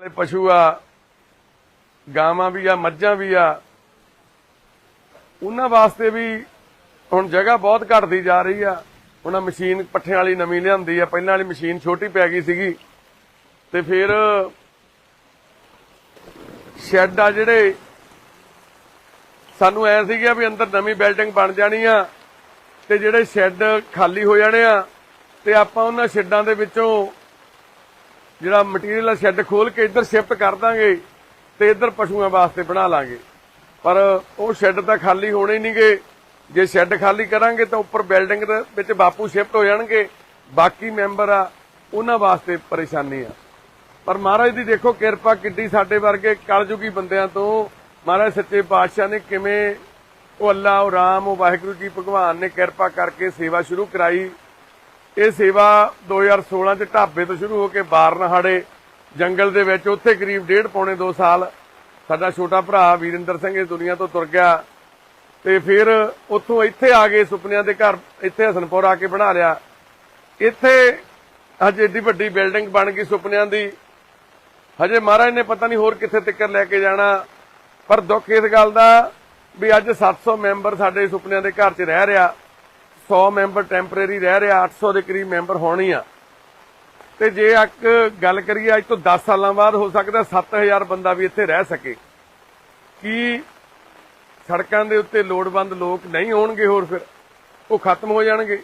ਵਾਲੇ ਪਸ਼ੂ ਆ, ਗਾਵਾਂ ਵੀ ਆ, ਮੱਝਾਂ ਵੀ ਆ, ਉਹਨਾਂ ਵਾਸਤੇ ਵੀ ਹੁਣ ਜਗ੍ਹਾ ਬਹੁਤ ਘਟਦੀ ਜਾ ਰਹੀ ਆ। ਉਹਨਾਂ ਮਸ਼ੀਨ ਪੱਠਿਆਂ ਵਾਲੀ ਨਵੀਂ ਲਿਆਂਦੀ ਆ, ਪਹਿਲਾਂ ਵਾਲੀ ਮਸ਼ੀਨ ਛੋਟੀ ਪੈ ਗਈ ਸੀਗੀ। ਤੇ ਫਿਰ ਸ਼ੈੱਡ ਆ ਜਿਹੜੇ, ਸਾਨੂੰ ਐ ਸੀਗਾ ਵੀ ਅੰਦਰ ਨਵੀਂ ਬਿਲਡਿੰਗ ਬਣ ਜਾਣੀ ਆ, ਤੇ ਜਿਹੜੇ ਸ਼ੈੱਡ ਖਾਲੀ ਹੋ ਜਾਣੇ ਆ, ਤੇ ਆਪਾਂ ਉਹਨਾਂ ਸ਼ੈੱਡਾਂ ਦੇ ਵਿੱਚੋਂ ਜਿਹੜਾ ਮਟੀਰੀਅਲ ਸ਼ੈੱਡ ਖੋਲ ਕੇ ਇੱਧਰ ਸ਼ਿਫਟ ਕਰ ਦਾਂਗੇ ਤੇ ਇੱਧਰ ਪਸ਼ੂਆਂ ਵਾਸਤੇ ਬਣਾ ਲਾਂਗੇ। ਪਰ ਉਹ ਸ਼ੈੱਡ ਤਾਂ ਖਾਲੀ ਹੋਣੇ ਹੀ ਨਹੀਂਗੇ। ਜੇ ਸ਼ੈੱਡ ਖਾਲੀ ਕਰਾਂਗੇ ਤਾਂ ਉੱਪਰ ਬਿਲਡਿੰਗ ਦੇ ਵਿੱਚ ਬਾਪੂ ਸ਼ਿਫਟ ਹੋ ਜਾਣਗੇ। ਬਾਕੀ ਮੈਂਬਰ ਆ, ਉਹਨਾਂ ਵਾਸਤੇ ਪਰੇਸ਼ਾਨੀ ਆ। ਪਰ ਮਹਾਰਾਜ ਦੀ ਦੇਖੋ ਕਿਰਪਾ ਕਿੱਡੀ ਸਾਡੇ ਵਰਗੇ ਕਲਯੁਗੀ ਬੰਦਿਆਂ ਤੋਂ। ਮਹਾਰਾਜ ਸੱਚੇ ਪਾਤਸ਼ਾਹ ਨੇ ਕਿਵੇਂ ਉਹ ਅੱਲਾ, ਉਹ ਰਾਮ, ਉਹ ਵਾਹਿਗੁਰੂ ਜੀ ਭਗਵਾਨ ਨੇ ਕਿਰਪਾ ਕਰਕੇ ਸੇਵਾ ਸ਼ੁਰੂ ਕਰਾਈ। ਇਹ ਸੇਵਾ 2016 ਚ ਢਾਬੇ ਤੋਂ ਸ਼ੁਰੂ ਹੋ ਕੇ ਬਾਰਨਹਾੜੇ ਜੰਗਲ ਦੇ ਵਿੱਚ ਉੱਥੇ ਕਰੀਬ ਡੇਢ ਪੌਣੇ 2 ਸਾਲ ਸਾਡਾ ਛੋਟਾ ਭਰਾ ਵੀਰਿੰਦਰ ਸਿੰਘ ਇਸ ਦੁਨੀਆ ਤੋਂ ਤੁਰ ਗਿਆ ਤੇ ਫਿਰ ਉੱਥੋਂ ਇੱਥੇ ਆ ਗਏ ਸੁਪਨਿਆਂ ਦੇ ਘਰ ਇੱਥੇ ਹਸਨਪੁਰ ਆ ਕੇ ਬਣਾ ਲਿਆ। ਇੱਥੇ ਅੱਜ ਏਡੀ ਵੱਡੀ ਬਿਲਡਿੰਗ ਬਣ ਗਈ ਸੁਪਨਿਆਂ ਦੀ। ਹਜੇ ਮਹਾਰਾਜ ਨੇ ਪਤਾ ਨਹੀਂ ਹੋਰ ਕਿੱਥੇ ਤੱਕ ਲੈ ਕੇ ਜਾਣਾ। ਪਰ ਦੁੱਖ ਇਸ ਗੱਲ ਦਾ ਵੀ ਅੱਜ 700 ਮੈਂਬਰ ਸਾਡੇ ਸੁਪਨਿਆਂ ਦੇ ਘਰ 'ਚ ਰਹਿ ਰਿਹਾ। 100 ਮੈਂਬਰ ਟੈਂਪਰੇਰੀ ਰਹਿ ਰਿਹਾ 800 ਦੇ ਕਰੀਬ ਮੈਂਬਰ ਹੋਣੀ ਆ। ਤੇ ਜੇ ਇੱਕ ਗੱਲ ਕਰੀਏ, ਅੱਜ ਤੋਂ 10 ਸਾਲਾਂ ਬਾਅਦ ਹੋ ਸਕਦਾ 7000 ਬੰਦਾ ਵੀ ਇੱਥੇ ਰਹਿ ਸਕੇ। ਕੀ ਸੜਕਾਂ ਦੇ ਉੱਤੇ ਲੋੜਵੰਦ ਲੋਕ ਨਹੀਂ ਹੋਣਗੇ ਹੋਰ ਫਿਰ? ਉਹ ਖਤਮ ਹੋ ਜਾਣਗੇ।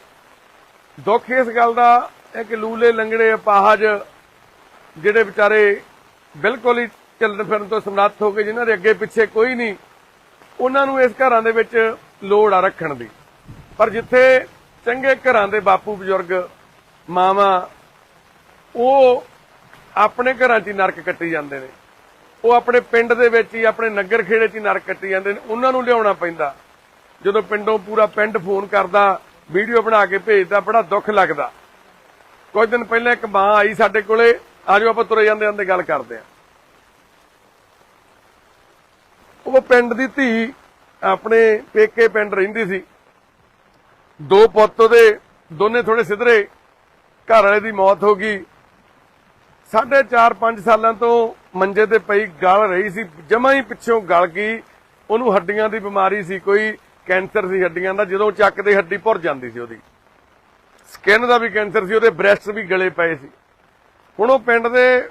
ਦੁੱਖ ਇਸ ਗੱਲ ਦਾ ਹੈ ਕਿ ਲੂਲੇ ਲੰਗੜੇ ਅਪਾਹਜ, ਜਿਹੜੇ ਵਿਚਾਰੇ ਬਿਲਕੁਲ ਹੀ ਚੱਲਣ ਫਿਰਨ ਤੋਂ ਸਮਰੱਥ ਹੋ ਗਏ, ਜਿਨ੍ਹਾਂ ਦੇ ਅੱਗੇ ਪਿੱਛੇ ਕੋਈ ਨਹੀਂ, ਉਹਨਾਂ ਨੂੰ ਇਸ ਘਰਾਂ ਦੇ ਵਿੱਚ ਲੋੜ ਆ ਰੱਖਣ ਦੀ। ਪਰ ਜਿੱਥੇ ਚੰਗੇ ਘਰਾਂ ਦੇ ਬਾਪੂ ਬਜ਼ੁਰਗ ਮਾਵਾਂ, ਉਹ ਆਪਣੇ ਘਰਾਂ 'ਚ ਹੀ ਨਰਕ ਕੱਟੀ ਜਾਂਦੇ ਨੇ। ਉਹ ਆਪਣੇ ਪਿੰਡ ਦੇ ਵਿੱਚ ਹੀ, ਆਪਣੇ ਨਗਰ ਖੇੜੇ 'ਚ ਹੀ ਨਰਕ ਕੱਟੀ ਜਾਂਦੇ ਨੇ। ਉਹਨਾਂ ਨੂੰ ਲਿਆਉਣਾ ਪੈਂਦਾ। ਜਦੋਂ ਪਿੰਡੋਂ ਪੂਰਾ ਪਿੰਡ ਫੋਨ ਕਰਦਾ, ਵੀਡੀਓ ਬਣਾ ਕੇ ਭੇਜਦਾ, ਬੜਾ ਦੁੱਖ ਲੱਗਦਾ। ਕੁਝ ਦਿਨ ਪਹਿਲਾਂ ਇੱਕ ਮਾਂ ਆਈ ਸਾਡੇ ਕੋਲੇ, ਆਜੋ ਆਪਾਂ ਤੁਰੇ ਜਾਂਦੇ ਜਾਂਦੇ ਗੱਲ ਕਰਦੇ ਆ। ਉਹ ਪਿੰਡ ਦੀ ਧੀ ਆਪਣੇ ਪੇਕੇ ਪਿੰਡ ਰਹਿੰਦੀ ਸੀ। ਦੋ ਪੁੱਤ ਉਹਦੇ, ਦੋਨੇ ਥੋੜੇ ਸਿਧਰੇ, ਘਰ ਵਾਲੇ ਦੀ ਮੌਤ ਹੋ ਗਈ। ਸਾਢੇ 4-5 ਸਾਲਾਂ ਤੋਂ ਮੰਜੇ ਤੇ ਪਈ ਗਲ ਰਹੀ ਸੀ, ਜਮਾ ਹੀ ਪਿੱਛੋਂ ਗਲ ਗਈ। ਉਹਨੂੰ ਹੱਡੀਆਂ ਦੀ ਬਿਮਾਰੀ ਸੀ, ਕੋਈ ਕੈਂਸਰ ਸੀ ਹੱਡੀਆਂ ਦਾ, ਜਦੋਂ ਚੱਕਦੇ ਹੱਡੀ ਭੁਰ ਜਾਂਦੀ ਸੀ ਉਹਦੀ। ਸਕਿਨ ਦਾ ਵੀ ਕੈਂਸਰ ਸੀ, ਉਹਦੇ ਬ੍ਰੈਸਟ ਵੀ ਗਲੇ ਪਏ ਸੀ। ਹੁਣ ਉਹ ਪਿੰਡ ਦੇ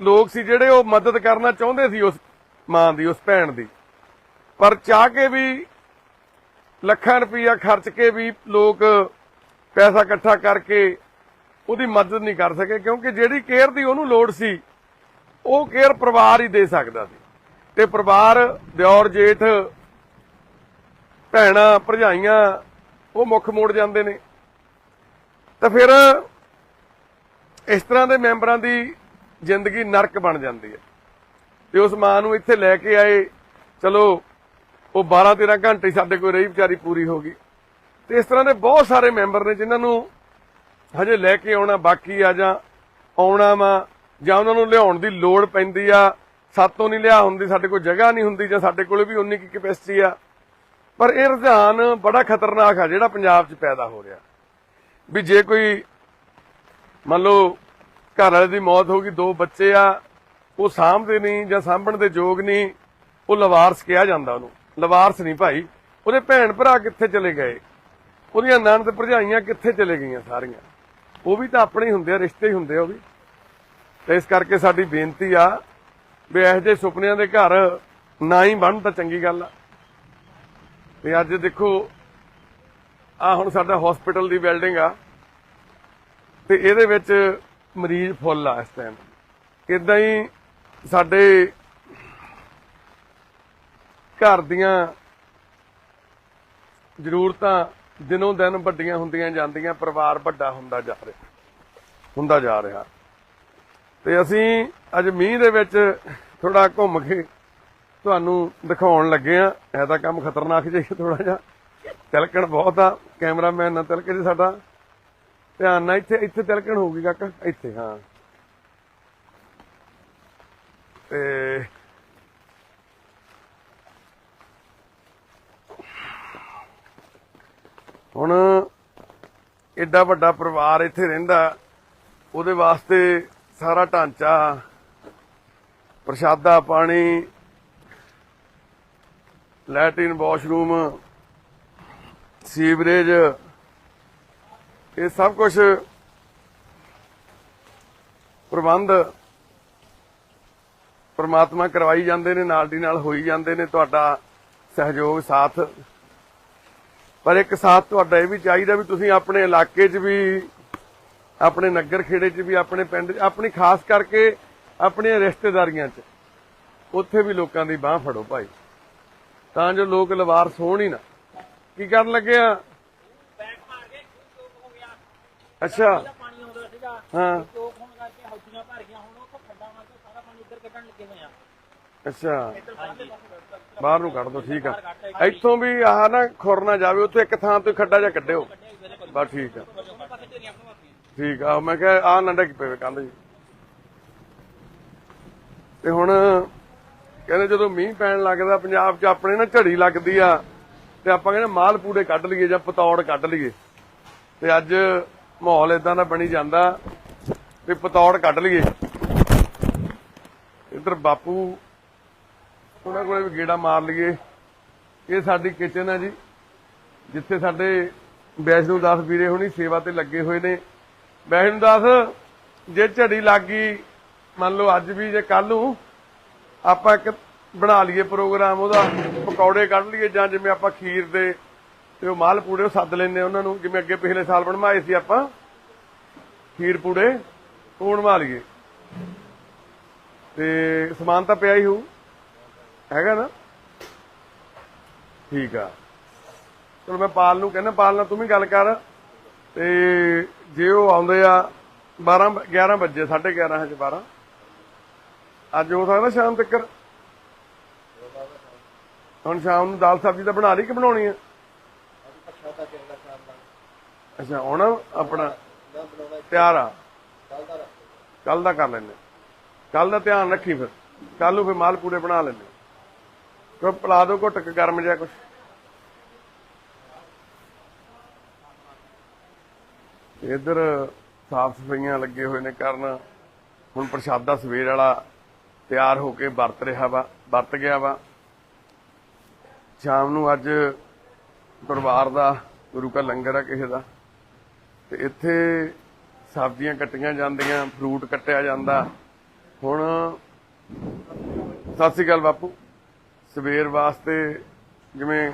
ਲੋਕ ਸੀ ਜਿਹੜੇ ਉਹ ਮਦਦ ਕਰਨਾ ਚਾਹੁੰਦੇ ਸੀ ਉਸ ਮਾਂ ਦੀ, ਉਸ ਭੈਣ ਦੀ। ਪਰ ਚਾਹ ਕੇ ਵੀ ਲੱਖਾਂ ਰੁਪਈਆ ਖਰਚ ਕੇ ਵੀ ਲੋਕ ਪੈਸਾ ਇਕੱਠਾ ਕਰਕੇ ਉਹਦੀ ਮਦਦ ਨਹੀਂ ਕਰ ਸਕੇ, ਕਿਉਂਕਿ ਜਿਹੜੀ ਕੇਅਰ ਦੀ ਉਹਨੂੰ ਲੋੜ ਸੀ, ਉਹ ਕੇਅਰ ਪਰਿਵਾਰ ਹੀ ਦੇ ਸਕਦਾ ਸੀ। ਤੇ ਪਰਿਵਾਰ, ਦਿਓਰ, ਜੇਠ, ਭੈਣਾਂ, ਭਰਜਾਈਆਂ, ਉਹ ਮੁੱਖ ਮੋੜ ਜਾਂਦੇ ਨੇ। ਤਾਂ ਫਿਰ ਇਸ ਤਰ੍ਹਾਂ ਦੇ ਮੈਂਬਰਾਂ ਦੀ ਜ਼ਿੰਦਗੀ ਨਰਕ ਬਣ ਜਾਂਦੀ ਹੈ। ਤੇ ਉਸ ਮਾਂ ਨੂੰ ਇੱਥੇ ਲੈ ਕੇ ਆਏ, ਚਲੋ ਉਹ 12 13 ਘੰਟੇ ਸਾਡੇ ਕੋਲ ਰਹੀ, ਵਿਚਾਰੀ ਪੂਰੀ ਹੋ ਗਈ। ਤੇ ਇਸ ਤਰ੍ਹਾਂ ਦੇ ਬਹੁਤ ਸਾਰੇ ਮੈਂਬਰ ਨੇ ਜਿਨ੍ਹਾਂ ਨੂੰ ਹਜੇ ਲੈ ਕੇ ਆਉਣਾ ਬਾਕੀ ਆ ਜਾਂ ਆਉਣਾ ਵਾ, ਜਾਂ ਉਹਨਾਂ ਨੂੰ ਲਿਆਉਣ ਦੀ ਲੋੜ ਪੈਂਦੀ ਆ, ਸਾਤੋਂ ਨਹੀਂ ਲਿਆ ਹੁੰਦੀ, ਸਾਡੇ ਕੋਲ ਜਗ੍ਹਾ ਨਹੀਂ ਹੁੰਦੀ ਜਾਂ ਸਾਡੇ ਕੋਲ ਵੀ ਉਨੀ ਕੀ ਕੈਪੈਸਿਟੀ ਆ। ਪਰ ਇਹ ਰੁਝਾਨ ਬੜਾ ਖਤਰਨਾਕ ਆ ਜਿਹੜਾ ਪੰਜਾਬ 'ਚ ਪੈਦਾ ਹੋ ਰਿਹਾ। ਵੀ ਜੇ ਕੋਈ ਮੰਨ ਲਓ ਘਰ ਵਾਲੇ ਦੀ ਮੌਤ ਹੋ ਗਈ, ਦੋ ਬੱਚੇ ਆ, ਉਹ ਸਾਂਭਦੇ ਨਹੀਂ ਜਾਂ ਸਾਂਭਣ ਦੇ ਯੋਗ ਨਹੀਂ, ਉਹ ਲਵਾਰਸ ਕਿਹਾ ਜਾਂਦਾ ਉਹਨੂੰ। ਲਵਾਰਸ ਨਹੀਂ ਭਾਈ। ਉਹਦੇ ਭੈਣ ਭਰਾ ਕਿੱਥੇ ਚਲੇ ਗਏ? ਉਹਦੀਆਂ ਨਣਦ ਭਰਜਾਈਆਂ ਕਿੱਥੇ ਚਲੇ ਗਈਆਂ ਸਾਰੀਆਂ? ਉਹ ਵੀ ਤਾਂ ਆਪਣੇ ਹੀ ਹੁੰਦੇ ਆ, ਰਿਸ਼ਤੇ ਹੀ ਹੁੰਦੇ ਆ ਉਹ ਵੀ। ਤੇ ਇਸ ਕਰਕੇ ਸਾਡੀ ਬੇਨਤੀ ਆ ਵੀ ਇਹੋ ਜਿਹੇ ਸੁਪਨਿਆਂ ਦੇ ਘਰ ਨਾ ਹੀ ਬਣ ਤਾਂ ਚੰਗੀ ਗੱਲ ਆ। ਤੇ ਅੱਜ ਦੇਖੋ, ਆ ਹੁਣ ਸਾਡਾ ਹਸਪੀਟਲ ਦੀ ਬਿਲਡਿੰਗ ਆ। ਤੇ ਇਹਦੇ ਵਿੱਚ ਮਰੀਜ਼ ਫੁੱਲ ਆ ਇਸ ਟਾਈਮ ਇਦਾਂ ਹੀ ਸਾਡੇ ਘਰ ਦੀਆਂ ਜ਼ਰੂਰਤਾਂ ਦਿਨੋਂ ਦਿਨ ਵੱਡੀਆਂ ਹੁੰਦੀਆਂ ਜਾਂਦੀਆਂ, ਪਰਿਵਾਰ ਵੱਡਾ ਹੁੰਦਾ ਜਾ ਰਿਹਾ, ਹੁੰਦਾ ਜਾ ਰਿਹਾ। ਤੇ ਅਸੀਂ ਅੱਜ ਮੀਂਹ ਦੇ ਵਿੱਚ ਥੋੜਾ ਘੁੰਮ ਕੇ ਤੁਹਾਨੂੰ ਦਿਖਾਉਣ ਲੱਗੇ ਆ ਇਹ ਤਾਂ ਕੰਮ ਖਤਰਨਾਕ ਜਿਹਾ ਥੋੜਾ ਜਿਹਾ। ਤਿਲਕਣ ਬਹੁਤ ਆ, ਕੈਮਰਾਮੈਨ ਨਾ ਤਿਲਕੇ ਜੀ ਸਾਡਾ। ਧਿਆਨ ਨਾਲ ਇੱਥੇ ਇੱਥੇ ਤਿਲਕਣ ਹੋਊਗੀ ਕਾਕਾ, ਇੱਥੇ, ਹਾਂ। ਤੇ ਹੁਣ ਐਡਾ ਵੱਡਾ ਪਰਿਵਾਰ ਇੱਥੇ ਰਹਿੰਦਾ, ਉਹਦੇ ਵਾਸਤੇ ਸਾਰਾ ਢਾਂਚਾ, ਪ੍ਰਸ਼ਾਦਾ ਪਾਣੀ, ਲੈਟਰਿਨ ਵਾਸ਼ਰੂਮ, ਸੀਵਰੇਜ, ਇਹ ਸਭ ਕੁਝ ਪ੍ਰਬੰਧ ਪ੍ਰਮਾਤਮਾ ਕਰਵਾਈ ਜਾਂਦੇ ਨੇ, ਨਾਲ ਦੀ ਨਾਲ ਹੋਈ ਜਾਂਦੇ ਨੇ, ਤੁਹਾਡਾ ਸਹਿਯੋਗ, ਸਾਥ ਪਰ ਇੱਕ ਸਾਥ ਤੁਹਾਡਾ ਇਹ ਵੀ ਚਾਹੀਦਾ ਵੀ ਤੁਸੀਂ ਆਪਣੇ ਇਲਾਕੇ 'ਚ ਵੀ, ਆਪਣੇ ਨਗਰ ਖੇੜੇ 'ਚ ਵੀ, ਆਪਣੇ ਪਿੰਡ 'ਚ, ਆਪਣੀ ਖਾਸ ਕਰਕੇ ਆਪਣੀਆਂ ਰਿਸ਼ਤੇਦਾਰੀਆਂ 'ਚ। ਉੱਥੇ ਵੀ ਲੋਕਾਂ ਦੀ ਬਾਹ ਫੜੋ ਭਾਈ। ਤਾਂ ਜੋ ਲੋਕ ਲਵਾਰ ਹੋਣ ਹੀ ਨਾ। ਕੀ ਕਰਨ ਲੱਗੇ ਆ? ਅੱਛਾ। ਹਾਂ। ਚੋਕ ਹੋਣ ਕਰਕੇ ਹੌਦੀਆਂ ਭਰ ਗਈਆਂ ਹੁਣ ਉਹ ਖੱਡਾ ਮਾਰ ਸਾਰਾ ਪਾਣੀ ਇੱਧਰ ਕੱਢਣ ਲੱਗੇ ਹੋਏ ਆ। ਅੱਛਾ। ਬਾਹਰ ਨੂੰ ਕੱਢ ਦੋ, ਠੀਕ ਆ। ਇੱਥੋਂ ਵੀ ਆਹ ਨਾ ਖੁਰ ਨਾ ਜਾਵੇ, ਉੱਥੇ ਇੱਕ ਥਾਂ ਤੋਂ ਖੱਡਾ ਜਿਹਾ ਕੱਢਿਓ। ਬਸ ਠੀਕ ਆ। ਠੀਕ ਆ, ਮੈਂ ਕਿਹਾ ਆ ਨਾ ਡਿੱਗ ਪਵੇ ਕੰਧ ਜੀ। ਤੇ ਹੁਣ ਕਹਿੰਦੇ ਜਦੋਂ ਮੀਂਹ ਪੈਣ ਲੱਗਦਾ, ਪੰਜਾਬ 'ਚ ਆਪਣੇ ਨਾ ਝੜੀ ਲੱਗਦੀ ਆ, ਤੇ ਆਪਾਂ ਕਹਿੰਦੇ ਮਾਲ ਪੂੜੇ ਕੱਢ ਲਈਏ ਜਾਂ ਪਤੌੜ ਕੱਢ ਲਈਏ। ਤੇ ਅੱਜ ਮਾਹੌਲ ਇਦਾਂ ਦਾ ਬਣੀ ਜਾਂਦਾ, ਵੀ ਪਤੌੜ ਕੱਢ ਲਈਏ। ਇੱਧਰ ਬਾਪੂ ਉਹਨਾਂ ਕੋਲੇ ਵੀ ਗੇੜਾ ਮਾਰ ਲਈਏ। ਇਹ ਸਾਡੀ ਕਿਚਨ ਹੈ ਜੀ, ਜਿੱਥੇ ਸਾਡੇ ਵੈਸ਼ਨੂ ਦਾਸ ਵੀਰੇ ਹੁਣੀ ਸੇਵਾ ਤੇ ਲੱਗੇ ਹੋਏ ਨੇ। ਵੈਸ਼ਨੂ ਦਾਸ, ਜੇ ਝੜੀ ਲੱਗੀ ਮੰਨ ਲਓ ਅੱਜ ਵੀ ਜੇ ਕੱਲ ਨੂੰ ਆਪਾਂ ਇੱਕ ਬਣਾ ਲਈਏ ਪ੍ਰੋਗਰਾਮ, ਉਹਦਾ ਪਕੌੜੇ ਕੱਢ ਲਈਏ ਜਾਂ ਜਿਵੇਂ ਆਪਾਂ ਖੀਰ ਦੇ ਤੇ ਉਹ ਮਾਲ ਪੂੜੇ ਉਹ ਸੱਦ ਲੈਂਦੇ ਉਹਨਾਂ ਨੂੰ, ਜਿਵੇਂ ਅੱਗੇ ਪਿਛਲੇ ਸਾਲ ਬਣਵਾਏ ਸੀ ਆਪਾਂ, ਖੀਰ ਪੂੜੇ, ਉਹ ਬਣਵਾ ਲਈਏ। ਤੇ ਸਮਾਨ ਤਾਂ ਪਿਆ ਹੀ ਹੋਊ। ਹੈਗਾ ਨਾ? ਠੀਕ ਆ। ਚਲੋ ਮੈਂ ਪਾਲ ਨੂੰ ਕਹਿੰਦਾ, ਪਾਲ ਨਾਲ ਤੂੰ ਵੀ ਗੱਲ ਕਰ। ਤੇ ਜੇ ਉਹ ਆਉਂਦੇ ਆ 12 11 ਵਜੇ 11:30 ਹਜੇ 12 ਅੱਜ ਹੋ ਸਕਦਾ ਸ਼ਾਮ ਤੱਕ ਹੁਣ ਸ਼ਾਮ ਨੂੰ ਦਾਲ ਸਬਜ਼ੀ ਤਾਂ ਬਣਾ ਲਈ ਕਿ ਬਣਾਉਣੀ ਆ? ਅੱਛਾ ਹੁਣ ਆਪਣਾ? ਤਿਆਰ ਆ? ਕੱਲ ਦਾ ਕਰ ਲੈਣੇ ਕੱਲ ਦਾ ਧਿਆਨ ਰੱਖੀ ਫਿਰ। ਕੱਲ ਨੂੰ ਫਿਰ ਮਾਲ ਪੂਰੇ ਬਣਾ ਲੈਂਦੇ। ਕੋ ਪਲਾ ਦੋ ਘੁੱਟ ਕੇ ਗਰਮ ਜਿਹਾ ਕੁਛ। ਇਧਰ ਸਾਫ਼ ਸਫਾਈਆਂ ਲੱਗੇ ਹੋਏ ਨੇ ਕਰਨ। ਹੁਣ ਪ੍ਰਸ਼ਾਦਾ ਸਵੇਰ ਵਾਲਾ ਤਿਆਰ ਹੋ ਕੇ ਵਰਤ ਰਿਹਾ ਵਾ, ਵਰਤ ਗਿਆ ਵਾ। ਸ਼ਾਮ ਨੂੰ ਅੱਜ ਪਰਿਵਾਰ ਦਾ, ਗੁਰੂ ਕਾ ਲੰਗਰ ਆ ਕਿਸੇ ਦਾ। ਤੇ ਇੱਥੇ ਸਬਜ਼ੀਆਂ ਕੱਟੀਆਂ ਜਾਂਦੀਆਂ, ਫਰੂਟ ਕੱਟਿਆ ਜਾਂਦਾ। ਹੁਣ ਸਤਿ ਸ੍ਰੀ ਅਕਾਲ ਬਾਪੂ। ਸਵੇਰ ਵਾਸਤੇ ਜਿਵੇਂ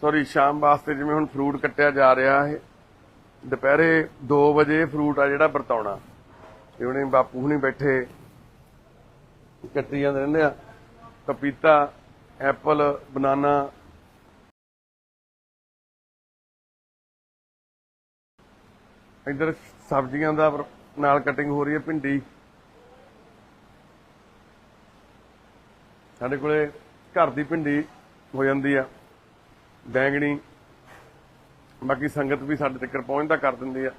ਸੌਰੀ ਸ਼ਾਮ ਵਾਸਤੇ ਜਿਵੇਂ ਹੁਣ ਫਰੂਟ ਕੱਟਿਆ ਜਾ ਰਿਹਾ ਹੈ ਦੁਪਹਿਰੇ 2 ਵਜੇ ਫਰੂਟ ਆ ਜਿਹੜਾ ਵਰਤਾਉਣਾ। ਤੇ ਬਾਪੂ ਹੁਣੀ ਬੈਠੇ ਕੱਟੀ ਜਾਂਦੇ ਰਹਿੰਦੇ ਆ। ਪਪੀਤਾ, ਐਪਲ, ਬਨਾਨਾ। ਇੱਧਰ ਸਬਜ਼ੀਆਂ ਦਾ ਨਾਲ ਕਟਿੰਗ ਹੋ ਰਹੀ ਹੈ ਭਿੰਡੀ। ਸਾਡੇ ਕੋਲੇ ਘਰ ਦੀ ਭਿੰਡੀ ਹੋ ਜਾਂਦੀ ਆ, ਬੈਂਗਣੀ, ਬਾਕੀ ਸੰਗਤ ਵੀ ਸਾਡੇ ਤੱਕ ਪਹੁੰਚਦਾ ਕਰ ਦਿੰਦੀ ਆ।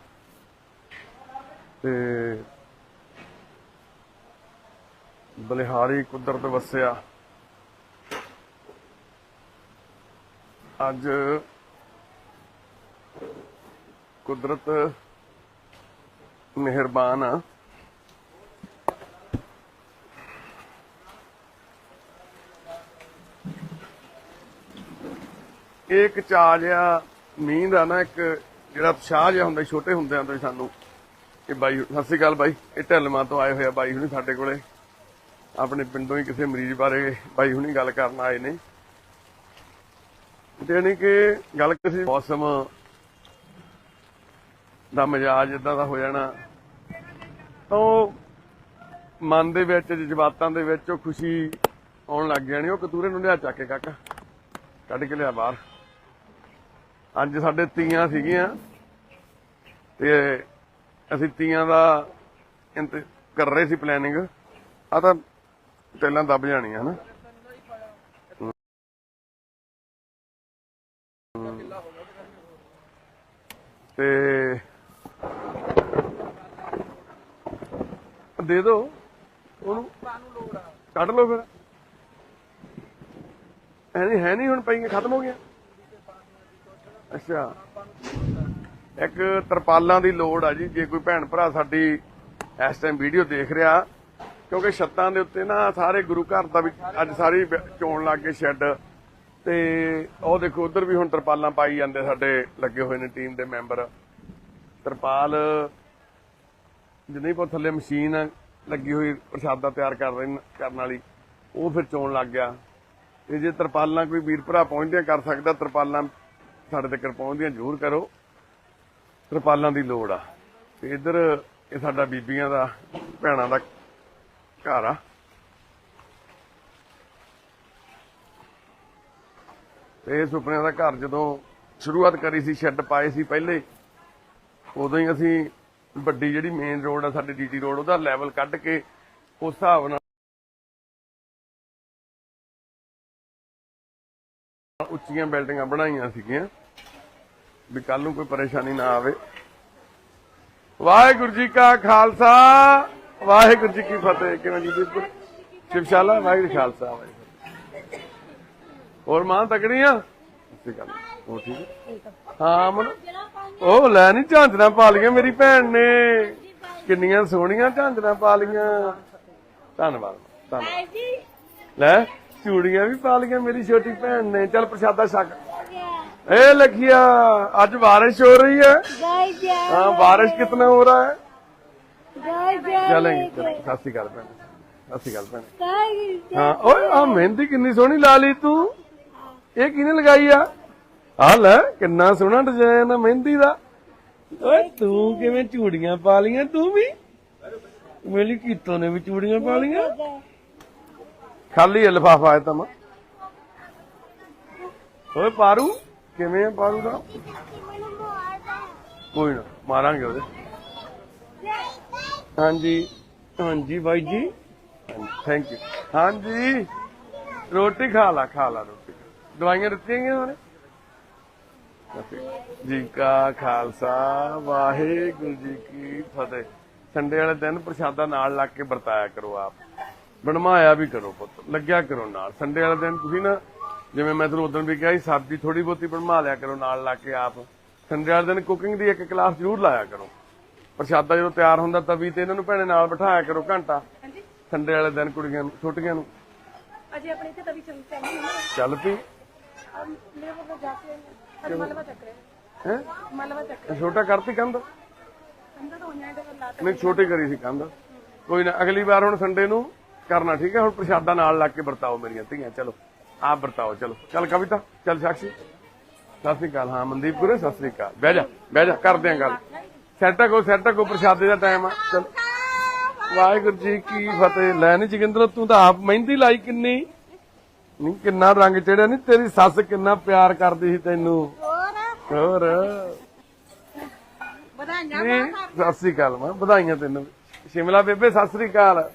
ਤੇ ਬਲਿਹਾਰੀ ਕੁਦਰਤ ਵਸਿਆ। ਅੱਜ ਕੁਦਰਤ ਮਿਹਰਬਾਨ ਆ। ਇਹ ਇੱਕ ਚਾਹ ਜਿਹਾ, ਮੀਂਹ ਦਾ ਨਾ ਇੱਕ ਜਿਹੜਾ ਉਤਸ਼ਾਹ ਜਿਹਾ ਹੁੰਦਾ, ਛੋਟੇ ਹੁੰਦਿਆਂ ਤੋਂ ਸਾਨੂੰ। ਇਹ ਬਾਈ, ਸਤਿ ਸ਼੍ਰੀ ਅਕਾਲ ਬਾਈ। ਇਹ ਢਿੱਲਵਾਂ ਤੋਂ ਆਏ ਹੋਏ ਬਾਈ ਹੁਣੀ ਸਾਡੇ ਕੋਲੇ। ਆਪਣੇ ਪਿੰਡੋਂ ਹੀ ਕਿਸੇ ਮਰੀਜ਼ ਬਾਰੇ ਬਾਈ ਹੁਣੀ ਗੱਲ ਕਰਨ ਆਏ ਨੇ। ਯਾਨੀ ਕਿ ਗੱਲ ਕਿਸੇ ਮੌਸਮ ਦਾ ਮਜਾਜ ਇਦਾਂ ਦਾ ਹੋ ਜਾਣਾ, ਤਾਂ ਉਹ ਮਨ ਦੇ ਵਿੱਚ, ਜਜ਼ਬਾਤਾਂ ਦੇ ਵਿੱਚ ਉਹ ਖੁਸ਼ੀ ਆਉਣ ਲੱਗ ਜਾਣੀ ਉਹ ਕਤੂਰੇ ਨੂੰ ਲਿਆ ਚੱਕ ਕੇ ਕਾਕਾ। ਕੱਢ ਕੇ ਲਿਆ ਬਾਹਰ। ਅੱਜ ਸਾਡੇ ਤੀਆਂ ਸੀਗੀਆਂ। ਤੇ ਅਸੀਂ ਤੀਆਂ ਦਾ ਇੰਤ ਕਰ ਰਹੇ ਸੀ ਪਲੈਨਿੰਗ ਆ ਤਾਂ ਪਹਿਲਾਂ ਦੱਬ ਜਾਣੀਆਂ ਹਨਾ? ਤੇ ਦੇ ਦੋ। ਉਹਨੂੰ ਕੱਢ ਲਓ ਫਿਰ। ਐ ਹੈ ਨਹੀਂ ਹੁਣ ਪਈਆਂ, ਖਤਮ ਹੋ ਗਿਆ ਅੱਛਾ। ਇੱਕ ਤਰਪਾਲਾਂ ਦੀ ਲੋੜ ਆ ਜੀ, ਜੇ ਕੋਈ ਭੈਣ ਭਰਾ ਸਾਡੀ ਇਸ ਟਾਈਮ ਵੀਡੀਓ ਦੇਖ ਰਿਹਾ, ਕਿਉਂਕਿ ਛੱਤਾਂ ਦੇ ਉੱਤੇ ਨਾ ਸਾਰੇ ਗੁਰੂ ਘਰ ਦਾ ਵੀ ਅੱਜ ਸਾਰੀ ਚੋਣ ਲੱਗ ਗਏ ਸ਼ੈੱਡ ਤੇ ਉਹ ਦੇਖੋ, ਉਧਰ ਵੀ ਹੁਣ ਤਰਪਾਲਾਂ ਪਾਈ ਜਾਂਦੇ ਸਾਡੇ, ਲੱਗੇ ਹੋਏ ਨੇ ਟੀਮ ਦੇ ਮੈਂਬਰ ਤਰਪਾਲ ਜਿੰਨੀ ਕੋ ਥੱਲੇ ਮਸ਼ੀਨ ਲੱਗੀ ਹੋਈ, ਪ੍ਰਸ਼ਾਦਾ ਤਿਆਰ ਕਰ ਰਹੇ ਕਰਨ ਵਾਲੀ, ਉਹ ਫਿਰ ਚੋਣ ਲੱਗ ਗਿਆ। ਤੇ ਜੇ ਤਰਪਾਲਾਂ ਕੋਈ ਵੀਰ ਭਰਾ ਪਹੁੰਚਦਿਆਂ ਕਰ ਸਕਦਾ ਤਰਪਾਲਾਂ ਸਾਡੇ ਤੱਕ ਪਹੁੰਚਦੀਆਂ, ਜ਼ਰੂਰ ਕਰੋ। ਤਰਪਾਲਾਂ ਦੀ ਲੋੜ ਆ। ਤੇ ਇੱਧਰ ਇਹ ਸਾਡਾ ਬੀਬੀਆਂ ਦਾ, ਭੈਣਾਂ ਦਾ ਘਰ ਆ। ਤੇ ਇਹ ਸੁਪਨਿਆਂ ਦਾ ਘਰ ਜਦੋਂ ਸ਼ੁਰੂਆਤ ਕਰੀ ਸੀ, ਸ਼ੈੱਡ ਪਾਏ ਸੀ ਪਹਿਲੇ, ਉਦੋਂ ਹੀ ਅਸੀਂ ਵੱਡੀ ਜਿਹੜੀ ਮੇਨ ਰੋਡ ਆ, ਸਾਡੀ ਡੀਟੀ ਰੋਡ ਉਹਦਾ ਲੈਵਲ ਕੱਢ ਕੇ ਉਸ ਹਿਸਾਬ ਨਾਲ ਉੱਚੀਆਂ ਬਿਲਡਿੰਗਾਂ ਬਣਾਈਆਂ ਸੀਗੀਆਂ ਵੀ ਕੱਲ ਨੂੰ ਕੋਈ ਪਰੇਸ਼ਾਨੀ ਨਾ ਆਵੇ। ਵਾਹਿਗੁਰੂ ਜੀ ਕਾ ਖਾਲਸਾ, ਵਾਹਿਗੁਰੂ ਜੀ ਕੀ ਫਤਿਹ। ਕਿਵੇਂ ਜੀ ਬਿਲਕੁਲ? ਸ਼ਿਵਸ਼ਾਲਾ, ਵਾਹਿਗੁਰੂ ਖਾਲਸਾ, ਵਾਹਿਗੁਰੂ ਹੋਰ ਮਾਂ ਤਕੜੀਆਂ? ਸੱਚੀ ਗੱਲ ਉਹ ਠੀਕ? ਹਾਂ, ਮਨ। ਉਹ ਲੈ ਨਹੀਂ ਝਾਂਜਰਾਂ ਪਾ ਲੀਆਂ ਮੇਰੀ ਭੈਣ ਨੇ। ਕਿੰਨੀਆਂ ਸੋਹਣੀਆਂ ਝਾਂਜਰਾਂ ਪਾ ਲੀਆਂ ਧੰਨਵਾਦ ਧੰਨਵਾਦ। ਲੈ। ਚੂੜੀਆਂ ਵੀ ਪਾ ਲਈਆਂ ਮੇਰੀ ਛੋਟੀ ਭੈਣ ਨੇ। ਚੱਲ ਪ੍ਰਸ਼ਾਦਾ ਛਕ। ਇਹ ਲਖਿਆ ਅੱਜ ਬਾਰਿਸ਼ ਹੋ ਰਹੀ ਹੈ। ਹਾਂ ਬਾਰਿਸ਼ ਕਿਤਨਾ ਹੋ ਰਹਾ ਹੈ? ਚਲੇਂਗੇ ਸਤਿ ਸ਼੍ਰੀ ਅਕਾਲ ਭੈਣ। ਸਤਿ ਸ਼੍ਰੀ ਅਕਾਲ ਭੈਣ। ਹਾਂ ਓਏ ਆ ਮਹਿੰਦੀ ਕਿੰਨੀ ਸੋਹਣੀ ਲਾ ਲਈ ਤੂੰ। ਇਹ ਕਿਹਨੇ ਲਗਾਈ ਆ? ਆ ਲੈ ਕਿੰਨਾ ਸੋਹਣਾ ਡਿਜ਼ਾਈਨ ਆ ਮਹਿੰਦੀ ਦਾ। ਓਏ ਤੂੰ ਕਿਵੇਂ ਚੂੜੀਆਂ ਪਾ ਲੀਆਂ ਤੂੰ ਵੀ? ਮੇਰੀ ਕੀਤੋਂ ਨੇ ਵੀ ਚੂੜੀਆਂ ਪਾ ਲੀਆਂ ਖਾਲੀ ਹੈ ਲਿਫਾਫਾ ਹੈ ਤਾਂ ਮੈਂ। ਓਏ ਪਾਰੂ, ਕਿਵੇਂ ਆ ਪਾਰੂ ਦਾ? ਕੋਈ ਨਾ, ਮਾਰਾਂਗੇ ਉਹਦੇ। ਹਾਂਜੀ ਹਾਂਜੀ ਬਾਈ ਜੀ। ਥੈਂਕ ਯੂ ਹਾਂਜੀ, ਰੋਟੀ ਖਾ ਲਾ ਖਾ ਲਾ ਰੋਟੀ। ਦਵਾਈਆਂ ਦਿੱਤੀਆਂ ਗਈਆਂ ਉਹਨੇ? ਜੀ ਕਾ ਖਾਲਸਾ, ਵਾਹਿਗੁਰੂ ਜੀ ਕੀ ਫਤਿਹ। ਸੰਡੇ ਵਾਲੇ ਦਿਨ ਪ੍ਰਸ਼ਾਦਾ ਨਾਲ ਲੱਗ ਕੇ ਵਰਤਾਇਆ ਕਰੋ ਆਪ। ਬਣਵਾਇਆ ਵੀ ਕਰੋ ਪੁੱਤ ਲੱਗਿਆ ਕਰੋ ਨਾਲ। ਸੰਡੇ ਵਾਲੇ ਦਿਨ ਤੁਸੀਂ ਨਾ ਜਿਵੇਂ ਮੈਂ ਤੁਹਾਨੂੰ ਉਦੋਂ ਵੀ ਕਿਹਾ ਸੀ ਸਬਜ਼ੀ ਥੋੜੀ ਬਹੁਤੀ ਬਣਵਾ ਲਿਆ ਕਰੋ ਨਾਲ ਲਾ ਕੇ ਆਪ। ਸੰਡੇ ਵਾਲੇ ਦਿਨ ਕੁਕਿੰਗ ਦੀ ਇੱਕ ਕਲਾਸ ਜ਼ਰੂਰ ਲਾਇਆ ਕਰੋ। ਪ੍ਰਸ਼ਾਦਾ ਜਦੋਂ ਤਿਆਰ ਹੁੰਦਾ ਤਵੀ ਤੇ ਇਹਨਾਂ ਨੂੰ ਭੈਣੇ ਨਾਲ ਬਿਠਾਇਆ ਕਰੋ ਘੰਟਾ। ਸੰਡੇ ਵਾਲੇ ਦਿਨ ਕੁੜੀਆਂ ਨੂੰ ਛੋਟੀਆਂ ਨੂੰ। ਅਜੇ ਆਪਣੇ ਇੱਥੇ ਤਵੀ ਚੱਲ ਚੱਲੀ ਪਈ। ਮੇਰੇ ਕੋਲ ਜਾ ਕੇ ਅੱਜ ਮਲਵਾ ਚੱਕ ਰਹੇ ਹੈ। ਮਲਵਾ ਚੱਕ ਛੋਟਾ ਕਰਤੀ ਕੰਧ? ਅੰਦਰ ਤੋਂ ਹੋਈਆਂ ਤੇ ਲਾ ਨਹੀਂ ਛੋਟੀ ਕਰੀ ਸੀ ਕੰਧ। ਕੋਈ ਨਾ ਅਗਲੀ ਵਾਰ ਹੁਣ ਸੰਡੇ ਨੂੰ ਕਰਨਾ ਠੀਕ ਹੈ ਹੁਣ ਪ੍ਰਸ਼ਾਦਾ ਨਾਲ ਲੱਗ ਕੇ ਵਰਤਾਓ ਮੇਰੀਆਂ ਧੀਆਂ ਚਲੋ ਆਪ ਵਰਤਾਓ ਚਲੋ। ਚੱਲ ਕਵਿਤਾ ਚੱਲ ਸਾਖੀ। ਸਤਿ ਸ੍ਰੀ ਅਕਾਲ ਹਾਂ ਮਨਦੀਪ ਗੁਰੇ ਸਤਿ ਸ੍ਰੀ ਅਕਾਲ। ਬਹਿ ਜਾ ਬਹਿ ਜਾ ਕਰਦੇ ਆਂ ਗੱਲ। ਸੈੱਟ ਕੋ ਸੈੱਟ ਕੋ ਪ੍ਰਸ਼ਾਦੇ ਦਾ ਟਾਈਮ ਆ। ਚਲ। ਵਾਹਿਗੁਰੂ ਜੀ ਕੀ ਫਤਿਹ। ਲੈ ਨਹੀਂ ਜਗਿੰਦਰ ਤੂੰ ਤਾਂ ਆਪ ਮਹਿੰਦੀ ਲਾਈ ਕਿੰਨੀ? ਨਹੀਂ ਕਿੰਨਾ ਰੰਗ ਚੜਿਆ ਨਹੀਂ ਤੇਰੀ ਸੱਸ ਕਿੰਨਾ ਪਿਆਰ ਕਰਦੀ ਸੀ ਤੈਨੂੰ। ਹੋਰ? ਵਧਾਈਆਂ ਸਤਿ ਸ੍ਰੀ ਅਕਾਲ ਮਾਂ ਵਧਾਈਆਂ ਤੈਨੂੰ। ਸ਼ਿਮਲਾ ਬੇਬੇ ਸਤਿ ਸ੍ਰੀ ਅਕਾਲ।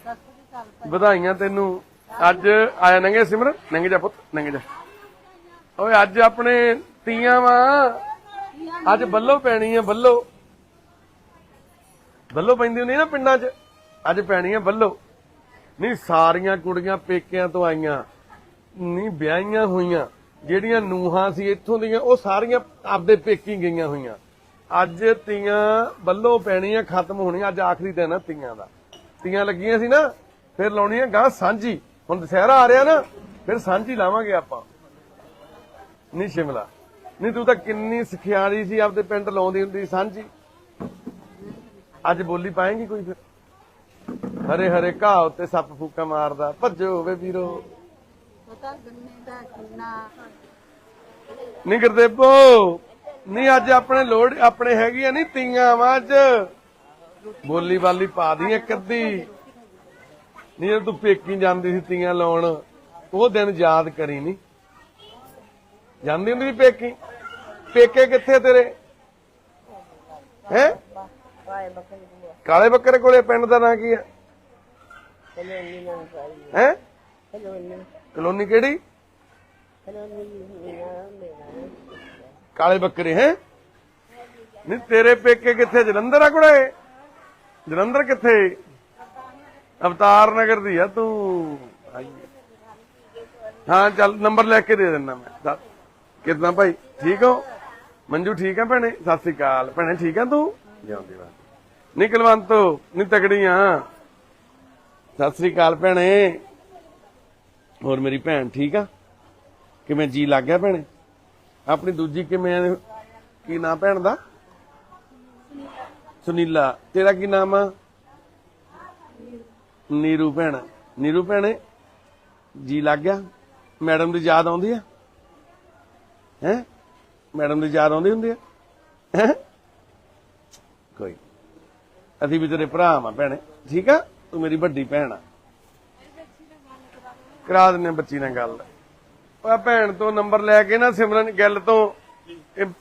ਵਧਾਈਆਂ ਤੈਨੂੰ। ਅੱਜ ਆਇਆ ਨੰਗੇ ਸਿਮਰਨ ਨੰਗੇ ਜਾ ਪੁੱਤ, ਨੰਗੇ ਜਾ। ਓਏ, ਅੱਜ ਆਪਣੇ ਤੀਆਂ ਵਾ। ਅੱਜ ਬੱਲੋ ਪੈਣੀ ਆ, ਬੱਲੋ। ਬੱਲੋ ਪੈਂਦੀ ਹੁੰਦੀ ਨਾ ਪਿੰਡਾਂ 'ਚ। ਅੱਜ ਪੈਣੀ ਆ ਬੱਲੋ। ਨਹੀਂ ਸਾਰੀਆਂ ਕੁੜੀਆਂ ਪੇਕਿਆਂ ਤੋਂ ਆਈਆਂ। ਨਹੀਂ ਵਿਆਹੀਆਂ ਹੋਈਆਂ। ਜਿਹੜੀਆਂ ਨੂਹਾਂ ਸੀ ਇੱਥੋਂ ਦੀਆਂ, ਉਹ ਸਾਰੀਆਂ ਆਪਦੇ ਪੇਕੀ ਗਈਆਂ ਹੋਈਆਂ। ਅੱਜ ਤੀਆਂ ਬੱਲੋ ਪੈਣੀਆਂ, ਖਤਮ ਹੋਣੀ ਅੱਜ ਆਖਰੀ ਦਿਨ ਆ ਤੀਆਂ ਦਾ। ਤੀਆਂ ਲੱਗੀਆਂ ਸੀ ਨਾ। ਫਿਰ ਲਾਉਣੀ ਲਾਉਣੀਆਂ ਗਾਂ ਸਾਂਝੀ। ਹੁਣ ਦੁਸਹਿਰਾ ਆ ਰਿਹਾ ਨਾ, ਫਿਰ ਸਾਂਝੀ ਲਾਵਾਂਗੇ ਆਪਾਂ। ਨਹੀਂ ਸ਼ਿਮਲਾ। ਨਹੀਂ ਤੂੰ ਤਾਂ ਕਿੰਨੀ ਸਿਖਿਆਲੀ ਸੀ, ਆਪਦੇ ਪਿੰਡ ਲਾਉਂਦੀ ਹੁੰਦੀ ਸੀ ਸਾਂਝੀ। ਅੱਜ ਬੋਲੀ ਪਾਏਗੀ ਕੋਈ ਫਿਰ? ਹਰੇ ਹਰੇ ਘਾਹ ਉੱਤੇ ਸੱਪ ਫੂਕਾ ਮਾਰਦਾ, ਭੱਜੋ ਵੇ ਵੀਰੋ। ਪਤਾ ਗੰਨੇ ਦਾ ਕਿੰਨਾ ਨਹੀਂ ਗੁਰਦੇਵੋ ਨਹੀਂ ਅੱਜ ਆਪਣੇ ਲੋੜ ਆਪਣੇ ਹੈਗੀ ਆ ਨਹੀਂ ਤੀਆਂ ਵਾਂ ਅੱਜ ਬੋਲੀ ਵਾਲੀ ਪਾ ਦੀ ਇੱਕ ਅੱਧੀ। ਨਹੀਂ, ਜਦੋਂ ਤੂੰ ਪੇਕੀ ਜਾਂਦੀ ਸੀ ਤੀਆਂ ਲਾਉਣ, ਉਹ ਦਿਨ ਯਾਦ ਕਰੀ ਨਹੀਂ ਜਾਂਦੀ ਹੁੰਦੀ ਸੀ ਪੇਕੀ? ਪੇਕੇ ਕਿੱਥੇ ਤੇਰੇ? ਹੈ? ਕਾਲੇ ਬੱਕਰੇ ਕੋਲੇ, ਪਿੰਡ ਦਾ ਨਾਂ ਕੀ ਆ? ਹੈ? ਕਲੋਨੀ ਕਿਹੜੀ? ਕਾਲੇ ਬੱਕਰੇ, ਹੈ? ਨਹੀਂ, ਤੇਰੇ ਪੇਕੇ ਕਿੱਥੇ ਜਲੰਧਰ ਆ ਕੋਲੇ ਜਲੰਧਰ ਕਿੱਥੇ? ਅਵਤਾਰ ਨਗਰ ਦੀ ਆ ਤੂੰ। ਹਾਂ ਚੱਲ ਨੰਬਰ ਲੈ ਕੇ ਦੇ ਦਿੰਦਾ ਮੈਂ। ਕਿੱਦਾਂ ਭਾਈ? ਠੀਕ ਹੋ? ਮੰਜੂ ਠੀਕ ਆ ਭੈਣੇ? ਸਤਿ ਸ੍ਰੀ ਅਕਾਲ। ਭੈਣੇ ਠੀਕ ਆ ਤੂੰ? ਜਿਉਂਦੀ ਬਾਤ। ਨਹੀਂ ਕੁਲਵੰਤ ਨਹੀਂ ਤਕੜੀਆਂ। ਸਤਿ ਸ੍ਰੀ ਅਕਾਲ ਭੈਣੇ। ਹੋਰ ਮੇਰੀ ਭੈਣ ਠੀਕ ਆ? ਕਿਵੇਂ ਜੀ ਲੱਗ ਗਿਆ ਭੈਣੇ? ਆਪਣੀ ਦੂਜੀ ਕਿਵੇਂ ਆ? ਕੀ ਨਾਂ ਭੈਣ ਦਾ? ਸੁਨੀਲਾ। ਤੇਰਾ ਕੀ ਨਾਮ ਆ? ਨੀਰੂ ਭੈਣ। ਨੀਰੂ ਭੈਣੇ ਜੀ ਲੱਗ ਗਿਆ? ਮੈਡਮ ਦੀ ਯਾਦ ਆਉਂਦੀ ਆ? ਹੈ? ਮੈਡਮ ਦੀ ਯਾਦ ਆਉਂਦੀ ਹੁੰਦੀ ਆ? ਹੈਂ? ਕੋਈ ਅਸੀਂ ਵੀ ਤੇਰੇ ਭਰਾ ਆ ਭੈਣੇ। ਠੀਕ ਆ? ਤੂੰ ਮੇਰੀ ਵੱਡੀ ਭੈਣ ਆ। ਕਰਾ ਦਿੰਨੇ ਬੱਚੀ ਨਾਲ ਗੱਲ। ਉਹ ਭੈਣ ਤੋਂ ਨੰਬਰ ਲੈ ਕੇ ਨਾ ਸਿਮਰਨ ਗੱਲ ਤੋਂ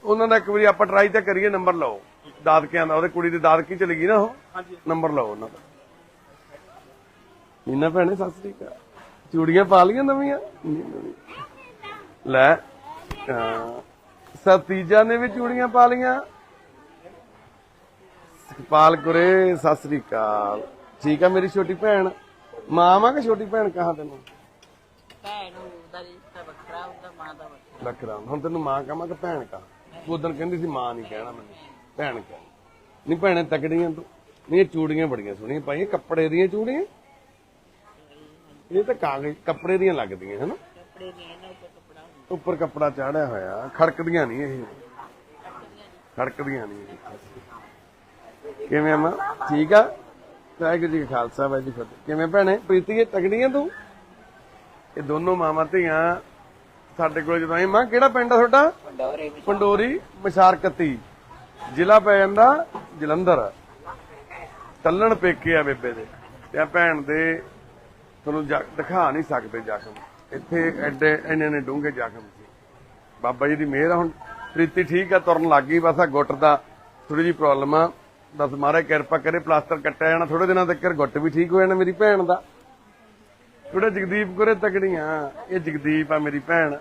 ਉਹਨਾਂ ਦਾ ਇੱਕ ਵਾਰੀ ਆਪਾਂ ਟਰਾਈ ਤਾਂ ਕਰੀਏ ਨੰਬਰ ਲਓ। ਦਾਦਕਿਆਂ ਦਾ ਉਹਦੇ ਕੁੜੀ ਦੇ ਦਾਦਕੀ ਚਲੀ ਗਈ ਨਾ ਉਹ। ਹਾਂਜੀ। ਨੰਬਰ ਲਓ ਉਹਨਾਂ ਦਾ। ਨੀਨਾ ਭੈਣੇ ਸਤਿ ਸ੍ਰੀ ਅਕਾਲ। ਚੂੜੀਆਂ ਪਾ ਲੀਆਂ ਨਵੀਆਂ? ਲੈ ਸਤੀਜਾ ਨੇ ਵੀ ਚੂੜੀਆਂ ਪਾ ਲੀਆਂ ਸੁਖਪਾਲ ਕੁਰੇ ਸਤਿ ਸ੍ਰੀ ਅਕਾਲ। ਠੀਕ ਆ ਮੇਰੀ ਛੋਟੀ ਭੈਣ? ਮਾਂ ਵਾ ਕਿ ਛੋਟੀ ਭੈਣ ਕਹਾ ਤੈਨੂੰ? ਭੈਣ ਦਾ ਰਿਸ਼ਤਾ ਵੱਖਰਾ ਹੁੰਦਾ ਮਾਂ ਦਾ ਵੱਖਰਾ। ਲੱਕਰਾਂ ਹੁਣ ਤੈਨੂੰ ਮਾਂ ਕਹਾਂ ਕਿ ਭੈਣ ਕਹਾਂ? ਉਦੋਂ ਕਹਿੰਦੀ ਸੀ ਮਾਂ ਨਹੀਂ ਕਹਿਣਾ ਮੈਨੂੰ। ਭੈਣ ਕਹਿ ਨਹੀਂ ਭੈਣੇ ਤਕੜੀਆਂ ਤੂੰ। ਨਹੀਂ ਚੂੜੀਆਂ ਬੜੀਆਂ ਸੋਹਣੀਆਂ। ਪਾਈਆਂ ਕੱਪੜੇ ਦੀਆਂ ਚੂੜੀਆਂ? ਇਹ ਤਾਂ ਕਾਗਜ਼ ਕੱਪੜੇ ਦੀਆਂ ਲੱਗਦੀਆਂ ਹਨਾ? ਕੱਪੜੇ ਨਹੀਂ ਇਹਨਾਂ ਉੱਤੇ ਕੱਪੜਾ ਹੁੰਦਾ। ਉੱਪਰ ਕੱਪੜਾ ਚਾੜਿਆ ਹੋਇਆ ਖੜਕਦੀਆਂ ਨਹੀਂ ਇਹ। ਖੜਕਦੀਆਂ ਨਹੀਂ ਕਿਵੇਂ ਅਮਾ ਠੀਕ ਆ? ਵਾਹਿਗੁਰੂ ਜੀ ਕਾ ਖਾਲਸਾ ਵਾਹਿਗੁਰੂ ਜੀ ਕੀ ਫਤਿਹ। ਕਿਵੇਂ ਭੈਣੇ? ਪ੍ਰੀਤੀ ਇਹ ਤਗੜੀਆਂ ਤੂੰ? ਇਹ ਦੋਨੋਂ ਮਾਵਾਂ ਧੀਆਂ ਸਾਡੇ ਕੋਲ ਜਦੋਂ ਆਈ ਮਾਂ ਕਿਹੜਾ ਪਿੰਡ ਆ ਤੁਹਾਡਾ? ਪੰਡੋਰੇ। ਪੰਡੋਰੀ ਮਸ਼ਾਰਕਤੀ। ਜ਼ਿਲ੍ਹਾ ਪੈ ਜਾਂਦਾ ਜਲੰਧਰ। ਤੱਲਣ ਪੇਕੇ ਆ ਬੇਬੇ ਦੇ। ਤੇ ਆ ਭੈਣ ਦੇ ਤੁਹਾਨੂੰ ਦਿਖਾ ਨਹੀਂ ਸਕਦੇ ਜ਼ਖਮ। ਇੱਥੇ ਐਡੇ ਇੰਨੇ ਨੇ ਡੂੰਘੇ ਜ਼ਖਮ ਸੀ। ਬਾਬਾ ਜੀ ਦੀ ਮਿਹਰ ਹੁਣ। ਪ੍ਰੀਤੀ ਠੀਕ ਆ ਤੁਰਨ ਲੱਗ ਗਈ ਬਸ ਆ ਗੁੱਟ ਦਾ ਥੋੜੀ ਜੀ ਪ੍ਰੋਬਲਮ ਆ। ਬਸ ਮਹਾਰਾਜ ਕਿਰਪਾ ਕਰੇ ਪਲਾਸਟਰ ਕੱਟਿਆ ਜਾਣਾ। ਥੋੜੇ ਦਿਨਾਂ ਤੱਕ ਗੁੱਟ ਵੀ ਠੀਕ ਹੋ ਜਾਣਾ ਮੇਰੀ ਭੈਣ ਦਾ। ਥੋੜਾ ਜਗਦੀਪ ਕੋਰੇ ਤਕੜੀਆਂ। ਇਹ ਜਗਦੀਪ ਆ ਮੇਰੀ ਭੈਣ।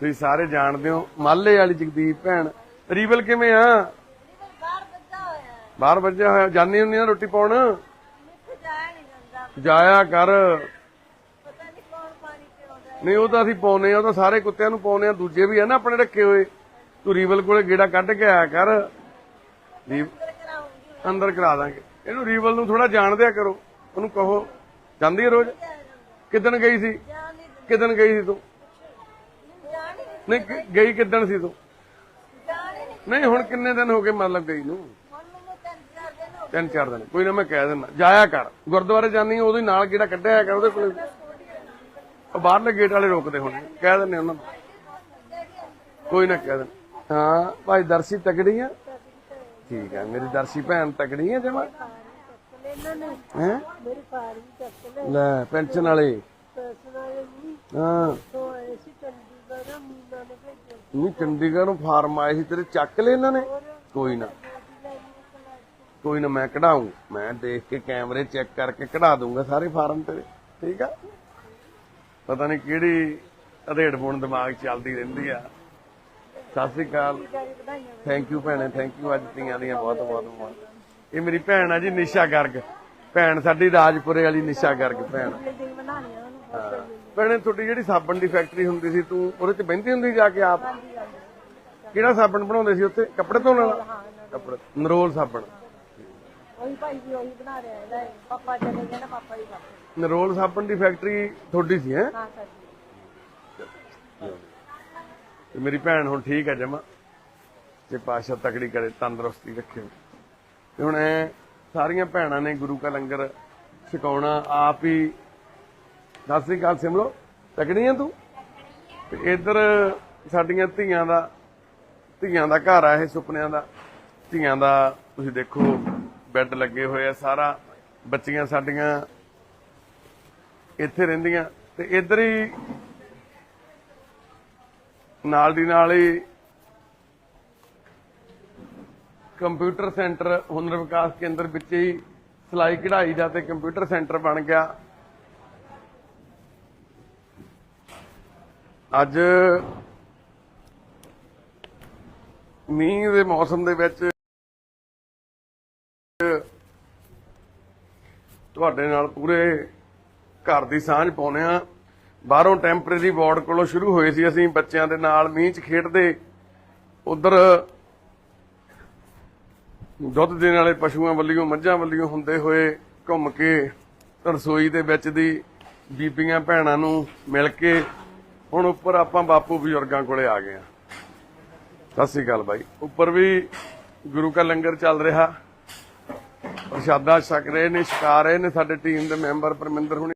ਤੁਸੀਂ ਸਾਰੇ ਜਾਣਦੇ ਹੋ। ਮਾਲੇ ਵਾਲੀ ਜਗਦੀਪ ਭੈਣ। ਰੀਵਲ ਕਿਵੇਂ ਆ? ਬਾਹਰ ਬੱਚਾ ਹੋਇਆ ਬਾਹਰ ਵੱਜਿਆ ਹੋਇਆ। ਜਾਨੀ ਹੁੰਨੀ ਆ ਰੋਟੀ ਪਾਉਣ? ਇੱਥੇ ਜਾਇਆ ਨਹੀਂ ਜਾਂਦਾ। ਜਾਇਆ ਕਰ ਪਤਾ ਨਹੀਂ ਕੌਣ ਪਾਣੀ ਪਿਆਉਂਦਾ ਨਹੀਂ, ਉਹ ਤਾਂ ਅਸੀਂ ਪਾਉਨੇ ਆ ਉਹ ਤਾਂ ਸਾਰੇ ਕੁੱਤਿਆਂ ਨੂੰ ਪਾਉਨੇ ਆ ਦੂਜੇ ਵੀ ਆ ਨਾ ਆਪਣੇ ਰੱਖੇ ਹੋਏ। ਤੂੰ ਰੀਵਲ ਕੋਲੇ ਗੇੜਾ ਕੱਢ ਕੇ ਆਇਆ ਕਰ। ਅੰਦਰ ਕਰਾ ਦਾਂਗੇ। ਇਹਨੂੰ ਰੀਵਲ ਨੂੰ ਥੋੜਾ ਜਾਣ ਦਿਆ ਕਰੋ। ਉਹਨੂੰ ਕਹੋ, ਜਾਂਦੀ ਹੈ ਰੋਜ਼? ਕਿਦਣ ਗਈ ਸੀ? ਜਾਣ ਗਈ ਸੀ ਤੂੰ? ਨਹੀਂ ਗਈ ਕਿਦਣ ਸੀ ਤੂੰ? ਨਹੀਂ, ਹੁਣ ਕਿੰਨੇ ਦਿਨ ਹੋ ਗਏ ਮਤਲਬ ਗਈ ਨੂੰ? ਤਿੰਨ ਚਾਰ ਦਿਨ। ਕੋਈ ਨਾ ਮੈਂ ਕਹਿ ਦਿੰਦਾ। ਜਾਇਆ ਕਰ। ਗੁਰਦੁਆਰੇ ਜਾਨੀ ਉਹਦੇ ਨਾਲ ਕਿਹੜਾ ਕੱਢਿਆ ਕਰ, ਉਹਦੇ ਕੋਲ। ਉਹ ਬਾਹਰਲੇ ਗੇਟ ਵਾਲੇ ਰੋਕਦੇ ਹੁਣ, ਕਹਿ ਦਿੰਦੇ ਉਹਨਾਂ ਨੂੰ। ਕੋਈ ਨਾ ਕਹਿ ਦਿੰਦੇ। ਹਾਂ, ਭਾਈ ਦਰਸ਼ੀ ਤਕੜੀ ਆ। ਠੀਕ ਆ, ਮੇਰੀ ਦਰਸ਼ੀ ਭੈਣ ਤਕੜੀ ਆ ਜਮਾ। ਹੈ? ਚੱਕ ਲੈ, ਪੈਨਸ਼ਨ ਵਾਲੇ। ਹਾਂ। ਨਹੀਂ, ਚੰਡੀਗੜ੍ਹ ਨੂੰ ਫਾਰਮ ਆਏ ਸੀ, ਤੇਰੇ ਚੱਕ ਲੈ ਇਹਨਾਂ ਨੇ? ਕੋਈ ਨਾ। ਕੋਈ ਨਾ, ਮੈਂ ਕਢਾਉਂ ਮੈਂ ਦੇਖ ਕੇ ਕੈਮਰੇ ਚੈੱਕ ਕਰਕੇ ਕਢਾ ਦੂੰਗਾ ਸਾਰੇ ਫਾਰਮ ਤੇਰੇ। ਠੀਕ ਆ? ਪਤਾ ਨਹੀਂ ਕਿਹੜੀ ਅਧੇੜ ਫੋਨ ਦਿਮਾਗ ਚੱਲਦੀ ਰਹਿੰਦੀ ਆ। ਸਤਿ ਸ੍ਰੀ ਅਕਾਲ। ਥੈਂਕ ਯੂ ਭੈਣੇ ਥੈਂਕ ਯੂ ਅੱਜ ਤੀਆਂ ਦੀਆਂ ਬਹੁਤ ਬਹੁਤ ਬਹੁਤ। ਇਹ ਮੇਰੀ ਭੈਣ ਆ ਜੀ ਨਿਸ਼ਾ ਗਰਗ। ਭੈਣ ਸਾਡੀ ਰਾਜਪੁਰੇ ਵਾਲੀ ਨਿਸ਼ਾ ਗਰਗ ਭੈਣ। ਭੈਣੇ ਤੁਹਾਡੀ ਜਿਹੜੀ ਸਾਬਣ ਦੀ ਫੈਕਟਰੀ ਹੁੰਦੀ ਸੀ ਤੂੰ ਉਹਦੇ 'ਚ ਬਹਿੰਦੀ ਹੁੰਦੀ ਜਾ ਕੇ ਆਪ? ਕਿਹੜਾ ਸਾਬਣ ਬਣਾਉਂਦੇ ਸੀ ਉੱਥੇ? ਕੱਪੜੇ ਧੋਣ ਵਾਲਾ? ਕੱਪੜੇ ਨਰੋਲ ਸਾਬਣ। ਉਹੀ ਭਾਈ ਵੀ ਉਹੀ ਬਣਾ ਰਿਹਾ ਇਹਦਾ ਇਹ। ਪਾਪਾ ਚਲੇ ਗਏ ਨਾ ਪਾਪਾ ਹੀ ਕਰਦੇ ਨਰੋਲ ਸਾਬਣ ਦੀ ਫੈਕਟਰੀ ਤੁਹਾਡੀ ਸੀ ਹੈ? ਹਾਂ ਸਰ ਤੇ ਮੇਰੀ ਭੈਣ ਹੁਣ ਠੀਕ ਹੈ ਜਮਾ। ਤੇ ਪਾਸ਼ਾ ਤਕੜੀ ਕਰੇ ਤੰਦਰੁਸਤੀ ਰੱਖੇ। ਤੇ ਹੁਣ ਐ ਸਾਰੀਆਂ ਭੈਣਾਂ ਨੇ ਗੁਰੂ ਕਾ ਲੰਗਰ ਛਕਾਉਣਾ ਆਪ ਹੀ। ਸਤਿ ਸ੍ਰੀ ਅਕਾਲ ਸਿਮਲੋ ਤਕੜੀਆਂ ਤੂੰ? ਤੇ ਇੱਧਰ ਸਾਡੀਆਂ ਧੀਆਂ ਦਾ ਧੀਆਂ ਦਾ ਘਰ ਆ ਇਹ ਸੁਪਨਿਆਂ ਦਾ। ਧੀਆਂ ਦਾ ਤੁਸੀਂ ਦੇਖੋ ਬੈੱਡ ਲੱਗੇ ਹੋਏ ਆ ਸਾਰਾ। ਬੱਚੀਆਂ ਸਾਡੀਆਂ ਇੱਥੇ ਰਹਿੰਦੀਆਂ। ਤੇ ਇੱਧਰ ਹੀ ਨਾਲ ਦੀ ਨਾਲ ਹੀ ਕੰਪਿਊਟਰ ਸੈਂਟਰ, ਹੁਨਰ ਵਿਕਾਸ ਕੇਂਦਰ ਵਿੱਚ ਹੀ ਸਿਲਾਈ ਕਢਾਈ ਦਾ ਤੇ ਕੰਪਿਊਟਰ ਸੈਂਟਰ ਬਣ ਗਿਆ। ਅੱਜ ਮੀਂਹ ਦੇ ਮੌਸਮ ਦੇ ਵਿੱਚ ਤੁਹਾਡੇ ਨਾਲ ਪੂਰੇ ਘਰ ਦੀ ਸਾਂਝ ਪਾਉਨੇ ਆ ਬਾਹਰੋਂ ਟੈਂਪਰੇਰੀ ਵਾਰਡ ਕੋਲੋਂ ਸ਼ੁਰੂ ਹੋਏ ਸੀ ਅਸੀਂ ਬੱਚਿਆਂ ਦੇ ਨਾਲ, ਮੀਂਹ 'ਚ ਖੇਡਦੇ। ਉਧਰ ਦੁੱਧ ਦੇਣ ਵਾਲੇ ਪਸ਼ੂਆਂ ਵੱਲੀਆਂ ਮੱਝਾਂ ਵੱਲੀਆਂ ਹੁੰਦੇ ਹੋਏ ਘੁੰਮ ਕੇ ਰਸੋਈ ਦੇ ਵਿੱਚ ਦੀ ਬੀਬੀਆਂ ਭੈਣਾਂ ਨੂੰ ਮਿਲ ਕੇ ਹੁਣ ਉੱਪਰ ਆਪਾਂ ਬਾਪੂ ਬਜ਼ੁਰਗਾਂ ਕੋਲੇ ਆ ਗਏ ਆ ਸਤਿ ਸ੍ਰੀ ਅਕਾਲ ਬਾਈ। ਉੱਪਰ ਵੀ ਗੁਰੂ ਕਾ ਲੰਗਰ ਚੱਲ ਰਿਹਾ। ਪ੍ਰਸ਼ਾਦਾ ਛਕ ਰਹੇ ਨੇ ਛਕਾ ਰਹੇ ਨੇ ਸਾਡੇ ਟੀਮ ਦੇ ਮੈਂਬਰ ਪਰਮਿੰਦਰ ਹੁਣੀ।